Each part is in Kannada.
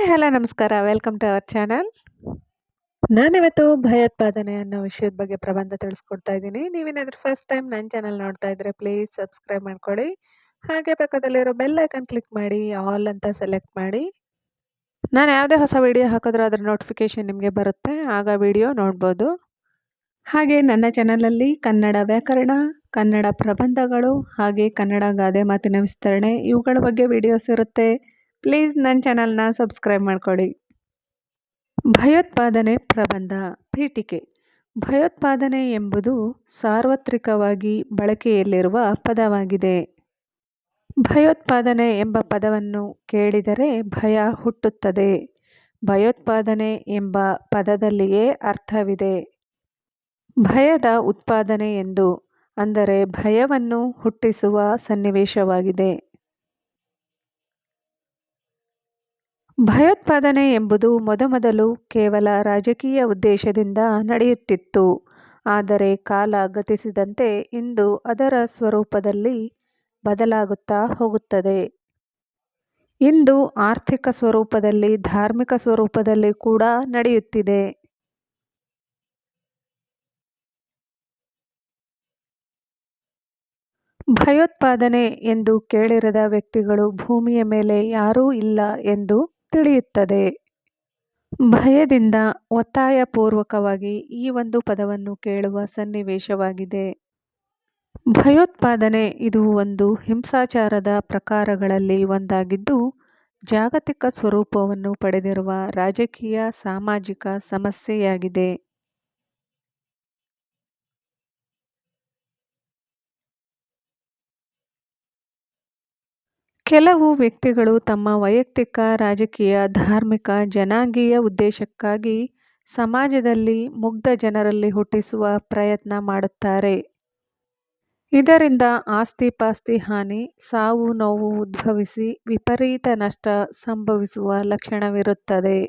ಹಾಯ್ ಹಲೋ, ನಮಸ್ಕಾರ. ವೆಲ್ಕಮ್ ಟು ಅವರ್ ಚಾನಲ್ ನಾನಿವತ್ತು ಭಯೋತ್ಪಾದನೆ ಅನ್ನೋ ವಿಷಯದ ಬಗ್ಗೆ ಪ್ರಬಂಧ ತಿಳಿಸ್ಕೊಡ್ತಾ ಇದ್ದೀನಿ. ನೀವೇನಾದರೂ ಫಸ್ಟ್ ಟೈಮ್ ನನ್ನ ಚಾನಲ್ ನೋಡ್ತಾ ಇದ್ರೆ ಪ್ಲೀಸ್ ಸಬ್ಸ್ಕ್ರೈಬ್ ಮಾಡ್ಕೊಳ್ಳಿ. ಹಾಗೆ ಪಕ್ಕದಲ್ಲಿರೋ ಬೆಲ್ ಐಕನ್ ಕ್ಲಿಕ್ ಮಾಡಿ ಆಲ್ ಅಂತ ಸೆಲೆಕ್ಟ್ ಮಾಡಿ. ನಾನು ಯಾವುದೇ ಹೊಸ ವಿಡಿಯೋ ಹಾಕಿದ್ರೂ ಅದರ ನೋಟಿಫಿಕೇಶನ್ ನಿಮಗೆ ಬರುತ್ತೆ. ಆಗ ವಿಡಿಯೋ ನೋಡ್ಬೋದು. ಹಾಗೆ ನನ್ನ ಚಾನಲಲ್ಲಿ ಕನ್ನಡ ವ್ಯಾಕರಣ, ಕನ್ನಡ ಪ್ರಬಂಧಗಳು, ಹಾಗೆ ಕನ್ನಡ ಗಾದೆ ಮಾತಿನ ವಿಸ್ತರಣೆ, ಇವುಗಳ ಬಗ್ಗೆ ವಿಡಿಯೋಸ್ ಇರುತ್ತೆ. ಪ್ಲೀಸ್ ನನ್ನ ಚಾನಲ್ನ ಸಬ್ಸ್ಕ್ರೈಬ್ ಮಾಡ್ಕೊಳ್ಳಿ ಭಯೋತ್ಪಾದನೆ ಪ್ರಬಂಧ ಪೀಠಿಕೆ. ಭಯೋತ್ಪಾದನೆ ಎಂಬುದು ಸಾರ್ವತ್ರಿಕವಾಗಿ ಬಳಕೆಯಲ್ಲಿರುವ ಪದವಾಗಿದೆ. ಭಯೋತ್ಪಾದನೆ ಎಂಬ ಪದವನ್ನು ಕೇಳಿದರೆ ಭಯ ಹುಟ್ಟುತ್ತದೆ. ಭಯೋತ್ಪಾದನೆ ಎಂಬ ಪದದಲ್ಲಿಯೇ ಅರ್ಥವಿದೆ. ಭಯದ ಉತ್ಪಾದನೆ ಎಂದು ಅಂದರೆ ಭಯವನ್ನು ಹುಟ್ಟಿಸುವ ಸನ್ನಿವೇಶವಾಗಿದೆ. ಭಯೋತ್ಪಾದನೆ ಎಂಬುದು ಮೊದಮೊದಲು ಕೇವಲ ರಾಜಕೀಯ ಉದ್ದೇಶದಿಂದ ನಡೆಯುತ್ತಿತ್ತು. ಆದರೆ ಕಾಲ ಗತಿಸಿದಂತೆ ಇಂದು ಅದರ ಸ್ವರೂಪದಲ್ಲಿ ಬದಲಾಗುತ್ತಾ ಹೋಗುತ್ತದೆ. ಇಂದು ಆರ್ಥಿಕ ಸ್ವರೂಪದಲ್ಲಿ, ಧಾರ್ಮಿಕ ಸ್ವರೂಪದಲ್ಲಿ ಕೂಡ ನಡೆಯುತ್ತಿದೆ. ಭಯೋತ್ಪಾದನೆ ಎಂದು ಕೇಳಿರದ ವ್ಯಕ್ತಿಗಳು ಭೂಮಿಯ ಮೇಲೆ ಯಾರೂ ಇಲ್ಲ ಎಂದು ತಿಳಿಯುತ್ತದೆ. ಭಯದಿಂದ ಒತ್ತಾಯಪೂರ್ವಕವಾಗಿ ಈ ಒಂದು ಪದವನ್ನು ಕೇಳುವ ಸನ್ನಿವೇಶವಾಗಿದೆ. ಭಯೋತ್ಪಾದನೆ ಇದು ಒಂದು ಹಿಂಸಾಚಾರದ ಪ್ರಕಾರಗಳಲ್ಲಿ ಒಂದಾಗಿದ್ದು, ಜಾಗತಿಕ ಸ್ವರೂಪವನ್ನು ಪಡೆದಿರುವ ರಾಜಕೀಯ ಸಾಮಾಜಿಕ ಸಮಸ್ಯೆಯಾಗಿದೆ. ಕೆಲವು ವ್ಯಕ್ತಿಗಳು ತಮ್ಮ ವೈಯಕ್ತಿಕ, ರಾಜಕೀಯ, ಧಾರ್ಮಿಕ, ಜನಾಂಗೀಯ ಉದ್ದೇಶಕ್ಕಾಗಿ ಸಮಾಜದಲ್ಲಿ ಮುಗ್ಧ ಜನರಲ್ಲಿ ಹುಟ್ಟಿಸುವ ಪ್ರಯತ್ನ ಮಾಡುತ್ತಾರೆ. ಇದರಿಂದ ಆಸ್ತಿ ಪಾಸ್ತಿ ಹಾನಿ, ಸಾವು ನೋವು ಉದ್ಭವಿಸಿ ವಿಪರೀತ ನಷ್ಟ ಸಂಭವಿಸುವ ಲಕ್ಷಣವಿರುತ್ತದೆ.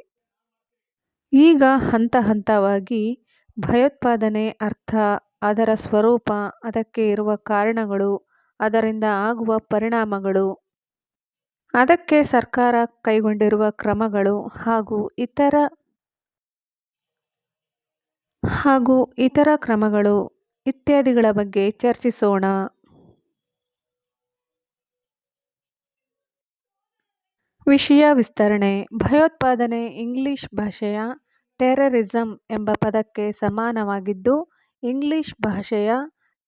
ಈಗ ಹಂತ ಹಂತವಾಗಿ ಭಯೋತ್ಪಾದನೆ ಅರ್ಥ, ಅದರ ಸ್ವರೂಪ, ಅದಕ್ಕೆ ಇರುವ ಕಾರಣಗಳು, ಅದರಿಂದ ಆಗುವ ಪರಿಣಾಮಗಳು ಅದಕ್ಕೆ ಸರ್ಕಾರ ಕೈಗೊಂಡಿರುವ ಕ್ರಮಗಳು ಹಾಗೂ ಇತರ ಹಾಗೂ ಇತರ ಕ್ರಮಗಳು ಇತ್ಯಾದಿಗಳ ಬಗ್ಗೆ ಚರ್ಚಿಸೋಣ. ವಿಷಯ ವಿಸ್ತರಣೆ. ಭಯೋತ್ಪಾದನೆ ಇಂಗ್ಲಿಷ್ ಭಾಷೆಯ ಟೆರರಿಸಂ ಎಂಬ ಪದಕ್ಕೆ ಸಮಾನವಾಗಿದ್ದು, ಇಂಗ್ಲಿಷ್ ಭಾಷೆಯ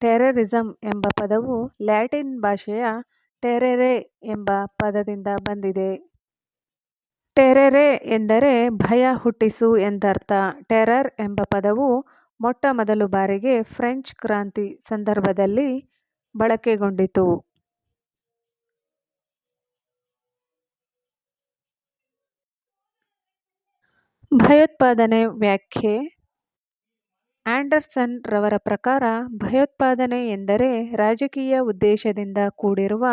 ಟೆರರಿಸಂ ಎಂಬ ಪದವು ಲ್ಯಾಟಿನ್ ಭಾಷೆಯ ಟೆರೆರೆ ಎಂಬ ಪದದಿಂದ ಬಂದಿದೆ. ಟೆರೆರೆ ಎಂದರೆ ಭಯ ಹುಟ್ಟಿಸು ಎಂದರ್ಥ. ಟೆರರ್ ಎಂಬ ಪದವು ಮೊಟ್ಟ ಮೊದಲು ಬಾರಿಗೆ ಫ್ರೆಂಚ್ ಕ್ರಾಂತಿ ಸಂದರ್ಭದಲ್ಲಿ ಬಳಕೆಗೊಂಡಿತು. ಭಯೋತ್ಪಾದನೆ ವ್ಯಾಖ್ಯೆ. ಆಂಡರ್ಸನ್ ರವರ ಪ್ರಕಾರ ಭಯೋತ್ಪಾದನೆ ಎಂದರೆ ರಾಜಕೀಯ ಉದ್ದೇಶದಿಂದ ಕೂಡಿರುವ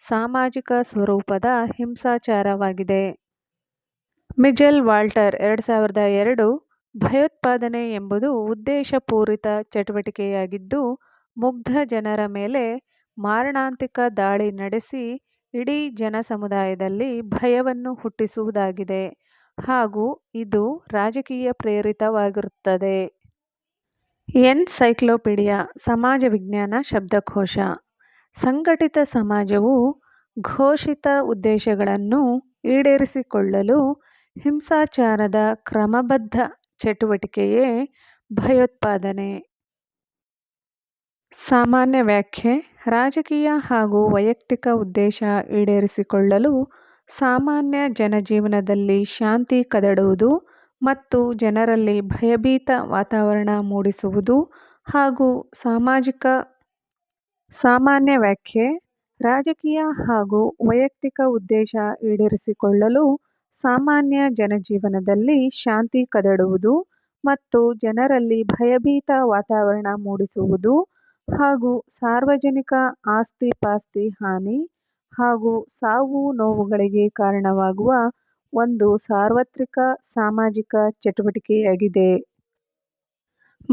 ಸಾಮಾಜಿಕ ಸ್ವರೂಪದ ಹಿಂಸಾಚಾರವಾಗಿದೆ. ಮಿಜೆಲ್ ವಾಲ್ಟರ್ ಎರಡು ಸಾವಿರದ ಎರಡು ಭಯೋತ್ಪಾದನೆ ಎಂಬುದು ಉದ್ದೇಶಪೂರಿತ ಚಟುವಟಿಕೆಯಾಗಿದ್ದು, ಮುಗ್ಧ ಜನರ ಮೇಲೆ ಮಾರಣಾಂತಿಕ ದಾಳಿ ನಡೆಸಿ ಇಡೀ ಜನ ಸಮುದಾಯದಲ್ಲಿ ಭಯವನ್ನು ಹುಟ್ಟಿಸುವುದಾಗಿದೆ ಹಾಗೂ ಇದು ರಾಜಕೀಯ ಪ್ರೇರಿತವಾಗಿರುತ್ತದೆ. ಎನ್ಸೈಕ್ಲೋಪೀಡಿಯಾ, ಸಮಾಜ ವಿಜ್ಞಾನ ಶಬ್ದಕೋಶ. ಸಂಘಟಿತ ಸಮಾಜವು ಘೋಷಿತ ಉದ್ದೇಶಗಳನ್ನು ಈಡೇರಿಸಿಕೊಳ್ಳಲು ಹಿಂಸಾಚಾರದ ಕ್ರಮಬದ್ಧ ಚಟುವಟಿಕೆಯೇ ಭಯೋತ್ಪಾದನೆ. ಸಾಮಾನ್ಯ ವ್ಯಾಖ್ಯೆ, ರಾಜಕೀಯ ಹಾಗೂ ವೈಯಕ್ತಿಕ ಉದ್ದೇಶ ಈಡೇರಿಸಿಕೊಳ್ಳಲು ಸಾಮಾನ್ಯ ಜನಜೀವನದಲ್ಲಿ ಶಾಂತಿ ಕದಡುವುದು ಮತ್ತು ಜನರಲ್ಲಿ ಭಯಭೀತ ವಾತಾವರಣ ಮೂಡಿಸುವುದು ಹಾಗೂ ಸಾಮಾಜಿಕ ಸಾಮಾನ್ಯ ವ್ಯಾಖ್ಯೆ, ರಾಜಕೀಯ ಹಾಗೂ ವೈಯಕ್ತಿಕ ಉದ್ದೇಶ ಈಡೇರಿಸಿಕೊಳ್ಳಲು ಸಾಮಾನ್ಯ ಜನಜೀವನದಲ್ಲಿ ಶಾಂತಿ ಕದಡುವುದು ಮತ್ತು ಜನರಲ್ಲಿ ಭಯಭೀತ ವಾತಾವರಣ ಮೂಡಿಸುವುದು ಹಾಗೂ ಸಾರ್ವಜನಿಕ ಆಸ್ತಿ ಪಾಸ್ತಿ ಹಾನಿ ಹಾಗೂ ಸಾವು ನೋವುಗಳಿಗೆ ಕಾರಣವಾಗುವ ಒಂದು ಸಾರ್ವತ್ರಿಕ ಸಾಮಾಜಿಕ ಚಟುವಟಿಕೆಯಾಗಿದೆ.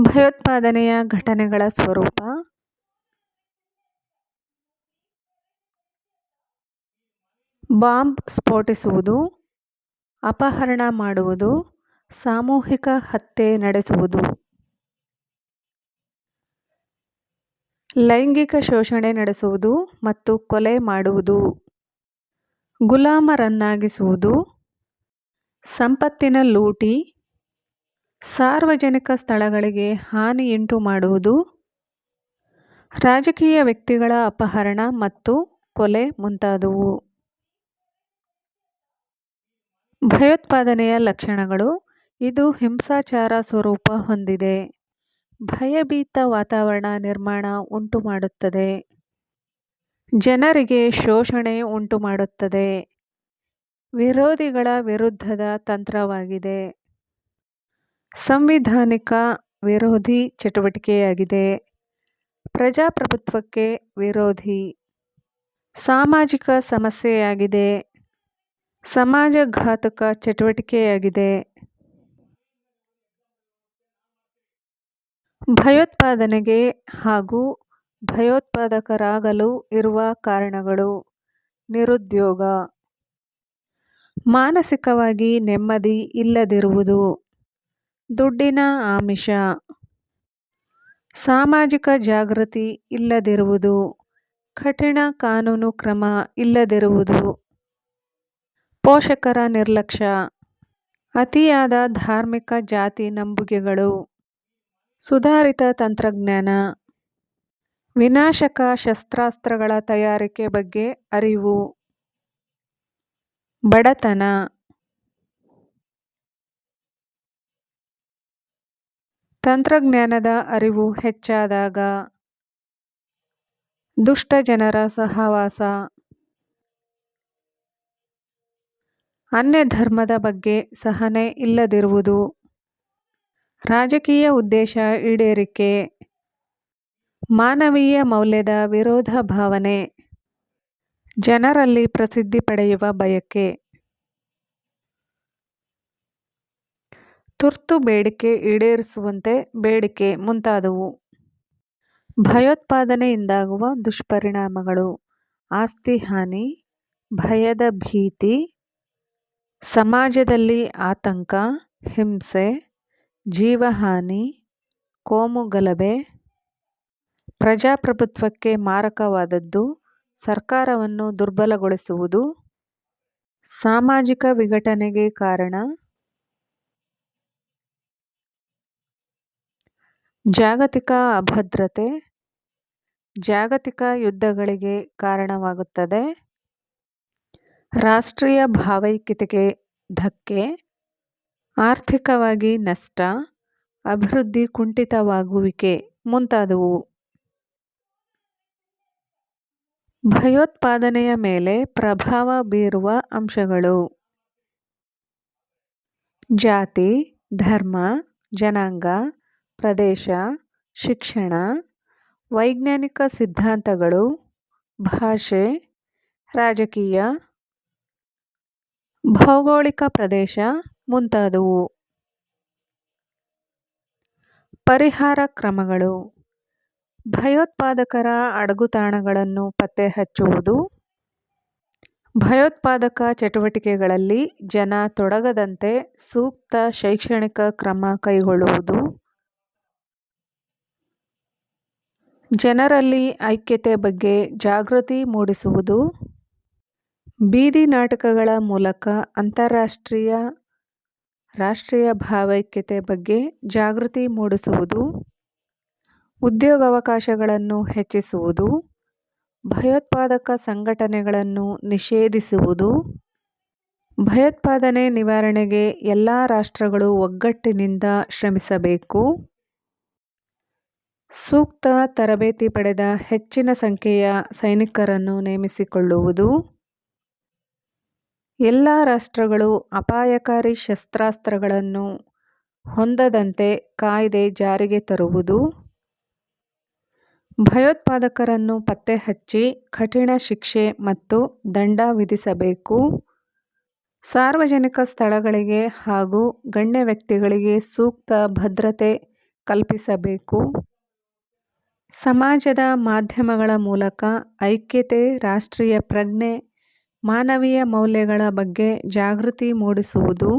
ಭಯೋತ್ಪಾದನೆಯ ಘಟನೆಗಳ ಸ್ವರೂಪ. ಬಾಂಬ್ ಸ್ಫೋಟಿಸುವುದು, ಅಪಹರಣ ಮಾಡುವುದು, ಸಾಮೂಹಿಕ ಹತ್ಯೆ ನಡೆಸುವುದು. ಲೈಂಗಿಕ ಶೋಷಣೆ ನಡೆಸುವುದು ಮತ್ತು ಕೊಲೆ ಮಾಡುವುದು. ಗುಲಾಮರನ್ನಾಗಿಸುವುದು ಸಂಪತ್ತಿನ ಲೂಟಿ, ಸಾರ್ವಜನಿಕ ಸ್ಥಳಗಳಿಗೆ ಹಾನಿಯುಂಟು ಮಾಡುವುದು, ರಾಜಕೀಯ ವ್ಯಕ್ತಿಗಳ ಅಪಹರಣ ಮತ್ತು ಕೊಲೆ ಮುಂತಾದವು. ಭಯೋತ್ಪಾದನೆಯ ಲಕ್ಷಣಗಳು, ಇದು ಹಿಂಸಾಚಾರ ಸ್ವರೂಪ ಹೊಂದಿದೆ. ಭಯಭೀತ ವಾತಾವರಣ ನಿರ್ಮಾಣ ಉಂಟುಮಾಡುತ್ತದೆ. ಜನರಿಗೆ ಶೋಷಣೆ ಉಂಟುಮಾಡುತ್ತದೆ. ವಿರೋಧಿಗಳ ವಿರುದ್ಧದ ತಂತ್ರವಾಗಿದೆ. ಸಂವಿಧಾನಿಕ ವಿರೋಧಿ ಚಟುವಟಿಕೆಯಾಗಿದೆ. ಪ್ರಜಾಪ್ರಭುತ್ವಕ್ಕೆ ವಿರೋಧಿ. ಸಾಮಾಜಿಕ ಸಮಸ್ಯೆಯಾಗಿದೆ. ಸಮಾಜಘಾತಕ ಚಟುವಟಿಕೆಯಾಗಿದೆ. ಭಯೋತ್ಪಾದನೆಗೆ ಹಾಗೂ ಭಯೋತ್ಪಾದಕರಾಗಲು ಇರುವ ಕಾರಣಗಳು. ನಿರುದ್ಯೋಗ. ಮಾನಸಿಕವಾಗಿ ನೆಮ್ಮದಿ ಇಲ್ಲದಿರುವುದು. ದುಡ್ಡಿನ ಆಮಿಷ. ಸಾಮಾಜಿಕ ಜಾಗೃತಿ ಇಲ್ಲದಿರುವುದು. ಕಠಿಣ ಕಾನೂನು ಕ್ರಮ ಇಲ್ಲದಿರುವುದು. ಪೋಷಕರ ನಿರ್ಲಕ್ಷ್ಯ. ಅತಿಯಾದ ಧಾರ್ಮಿಕ ಜಾತಿ ನಂಬುಗೆಗಳು. ಸುಧಾರಿತ ತಂತ್ರಜ್ಞಾನ. ವಿನಾಶಕ ಶಸ್ತ್ರಾಸ್ತ್ರಗಳ ತಯಾರಿಕೆ ಬಗ್ಗೆ ಅರಿವು. ಬಡತನ. ತಂತ್ರಜ್ಞಾನದ ಅರಿವು ಹೆಚ್ಚಾದಾಗ ದುಷ್ಟ ಜನರ ಸಹವಾಸ. ಅನ್ಯ ಧರ್ಮದ ಬಗ್ಗೆ ಸಹನೆ ಇಲ್ಲದಿರುವುದು. ರಾಜಕೀಯ ಉದ್ದೇಶ ಈಡೇರಿಕೆ. ಮಾನವೀಯ ಮೌಲ್ಯದ ವಿರೋಧ ಭಾವನೆ. ಜನರಲ್ಲಿ ಪ್ರಸಿದ್ಧಿ ಪಡೆಯುವ ಬಯಕೆ. ತುರ್ತು ಬೇಡಿಕೆ ಈಡೇರಿಸುವಂತೆ ಬೇಡಿಕೆ ಮುಂತಾದವು. ಭಯೋತ್ಪಾದನೆಯಿಂದಾಗುವ ದುಷ್ಪರಿಣಾಮಗಳು, ಆಸ್ತಿ ಹಾನಿ, ಭಯದ ಭೀತಿ, ಸಮಾಜದಲ್ಲಿ ಆತಂಕ, ಹಿಂಸೆ, ಜೀವಹಾನಿ, ಕೋಮುಗಲಭೆ, ಪ್ರಜಾಪ್ರಭುತ್ವಕ್ಕೆ ಮಾರಕವಾದದ್ದು ಸರ್ಕಾರವನ್ನು ದುರ್ಬಲಗೊಳಿಸುವುದು ಸಾಮಾಜಿಕ ವಿಘಟನೆಗೆ ಕಾರಣ. ಜಾಗತಿಕ ಅಭದ್ರತೆ ಜಾಗತಿಕ ಯುದ್ಧಗಳಿಗೆ ಕಾರಣವಾಗುತ್ತದೆ. ರಾಷ್ಟ್ರೀಯ ಭಾವೈಕ್ಯತೆಗೆ ಧಕ್ಕೆ ಆರ್ಥಿಕವಾಗಿ ನಷ್ಟ ಅಭಿವೃದ್ಧಿ ಕುಂಠಿತವಾಗುವಿಕೆ ಮುಂತಾದವು. ಭಯೋತ್ಪಾದನೆಯ ಮೇಲೆ ಪ್ರಭಾವ ಬೀರುವ ಅಂಶಗಳು. ಜಾತಿ, ಧರ್ಮ, ಜನಾಂಗ, ಪ್ರದೇಶ, ಶಿಕ್ಷಣ, ವೈಜ್ಞಾನಿಕ ಸಿದ್ಧಾಂತಗಳು, ಭಾಷೆ, ರಾಜಕೀಯ, ಭೌಗೋಳಿಕ ಪ್ರದೇಶ ಮುಂತಾದವು. ಪರಿಹಾರ ಕ್ರಮಗಳು. ಭಯೋತ್ಪಾದಕರ ಅಡಗುತಾಣಗಳನ್ನು ಪತ್ತೆ ಹಚ್ಚುವುದು. ಭಯೋತ್ಪಾದಕ ಚಟುವಟಿಕೆಗಳಲ್ಲಿ ಜನ ತೊಡಗದಂತೆ ಸೂಕ್ತ ಶೈಕ್ಷಣಿಕ ಕ್ರಮ ಕೈಗೊಳ್ಳುವುದು. ಜನರಲ್ಲಿ ಐಕ್ಯತೆ ಬಗ್ಗೆ ಜಾಗೃತಿ ಮೂಡಿಸುವುದು. ಬೀದಿ ನಾಟಕಗಳ ಮೂಲಕ ಅಂತಾರಾಷ್ಟ್ರೀಯ ರಾಷ್ಟ್ರೀಯ ಭಾವೈಕ್ಯತೆ ಬಗ್ಗೆ ಜಾಗೃತಿ ಮೂಡಿಸುವುದು. ಉದ್ಯೋಗಾವಕಾಶಗಳನ್ನು ಹೆಚ್ಚಿಸುವುದು, ಭಯೋತ್ಪಾದಕ ಸಂಘಟನೆಗಳನ್ನು ನಿಷೇಧಿಸುವುದು, ಭಯೋತ್ಪಾದನೆ ನಿವಾರಣೆಗೆ ಎಲ್ಲ ರಾಷ್ಟ್ರಗಳು ಒಗ್ಗಟ್ಟಿನಿಂದ ಶ್ರಮಿಸಬೇಕು, ಸೂಕ್ತ ತರಬೇತಿ ಪಡೆದ ಹೆಚ್ಚಿನ ಸಂಖ್ಯೆಯ ಸೈನಿಕರನ್ನು ನೇಮಿಸಿಕೊಳ್ಳುವುದು, ಎಲ್ಲ ರಾಷ್ಟ್ರಗಳು ಅಪಾಯಕಾರಿ ಶಸ್ತ್ರಾಸ್ತ್ರಗಳನ್ನು ಹೊಂದದಂತೆ ಕಾಯ್ದೆ ಜಾರಿಗೆ ತರುವುದು. ಭಯೋತ್ಪಾದಕರನ್ನು ಪತ್ತೆ ಹಚ್ಚಿ ಕಠಿಣ ಶಿಕ್ಷೆ ಮತ್ತು ದಂಡ ವಿಧಿಸಬೇಕು. ಸಾರ್ವಜನಿಕ ಸ್ಥಳಗಳಿಗೆ ಹಾಗೂ ಗಣ್ಯ ವ್ಯಕ್ತಿಗಳಿಗೆ ಸೂಕ್ತ ಭದ್ರತೆ ಕಲ್ಪಿಸಬೇಕು. ಸಮಾಜದ ಮಾಧ್ಯಮಗಳ ಮೂಲಕ ಐಕ್ಯತೆ, ರಾಷ್ಟ್ರೀಯ ಪ್ರಜ್ಞೆ, ಮಾನವೀಯ ಮೌಲ್ಯಗಳ ಬಗ್ಗೆ ಜಾಗೃತಿ ಮೂಡಿಸುವುದು.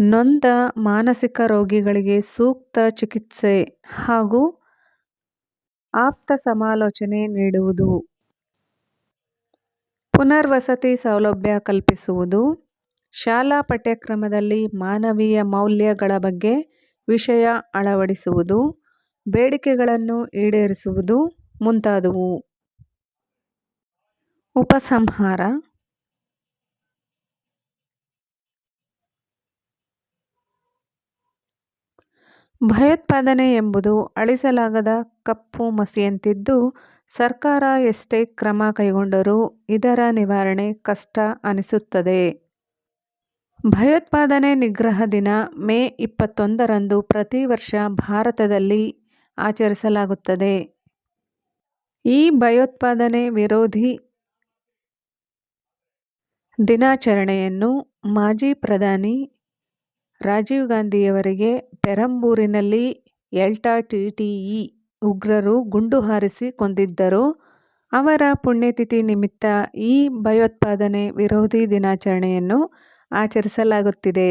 ನೊಂದ ಮಾನಸಿಕ ರೋಗಿಗಳಿಗೆ ಸೂಕ್ತ ಚಿಕಿತ್ಸೆ ಹಾಗೂ ಆಪ್ತ ಸಮಾಲೋಚನೆ ನೀಡುವುದು. ಪುನರ್ವಸತಿ ಸೌಲಭ್ಯ ಕಲ್ಪಿಸುವುದು. ಶಾಲಾ ಪಠ್ಯಕ್ರಮದಲ್ಲಿ ಮಾನವೀಯ ಮೌಲ್ಯಗಳ ಬಗ್ಗೆ ವಿಷಯ ಅಳವಡಿಸುವುದು. ಬೇಡಿಕೆಗಳನ್ನು ಈಡೇರಿಸುವುದು ಮುಂತಾದವು. ಉಪಸಂಹಾರ. ಭಯೋತ್ಪಾದನೆ ಎಂಬುದು ಅಳಿಸಲಾಗದ ಕಪ್ಪು ಮಸಿಯಂತಿದ್ದು, ಸರ್ಕಾರ ಎಷ್ಟೇ ಕ್ರಮ ಕೈಗೊಂಡರೂ ಇದರ ನಿವಾರಣೆ ಕಷ್ಟ ಅನಿಸುತ್ತದೆ. ಭಯೋತ್ಪಾದನೆ ನಿಗ್ರಹ ದಿನ ಮೇ ಇಪ್ಪತ್ತೊಂದರಂದು ಪ್ರತಿ ವರ್ಷ ಭಾರತದಲ್ಲಿ ಆಚರಿಸಲಾಗುತ್ತದೆ. ಈ ಭಯೋತ್ಪಾದನೆ ವಿರೋಧಿ ದಿನಾಚರಣೆಯನ್ನು ಮಾಜಿ ಪ್ರಧಾನಿ ರಾಜೀವ್ ಗಾಂಧಿಯವರಿಗೆ ಪೆರಂಬೂರಿನಲ್ಲಿ ಎಲ್ಟಾ ಟಿಟಿಇ ಉಗ್ರರು ಗುಂಡು ಹಾರಿಸಿ ಕೊಂದಿದ್ದರು. ಅವರ ಪುಣ್ಯತಿಥಿ ನಿಮಿತ್ತ ಈ ಭಯೋತ್ಪಾದನೆ ವಿರೋಧಿ ದಿನಾಚರಣೆಯನ್ನು ಆಚರಿಸಲಾಗುತ್ತಿದೆ.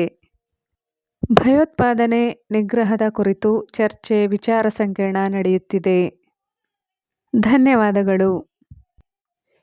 ಭಯೋತ್ಪಾದನೆ ನಿಗ್ರಹದ ಕುರಿತು ಚರ್ಚೆ, ವಿಚಾರ ಸಂಕಿರಣ ನಡೆಯುತ್ತಿದೆ. ಧನ್ಯವಾದಗಳು.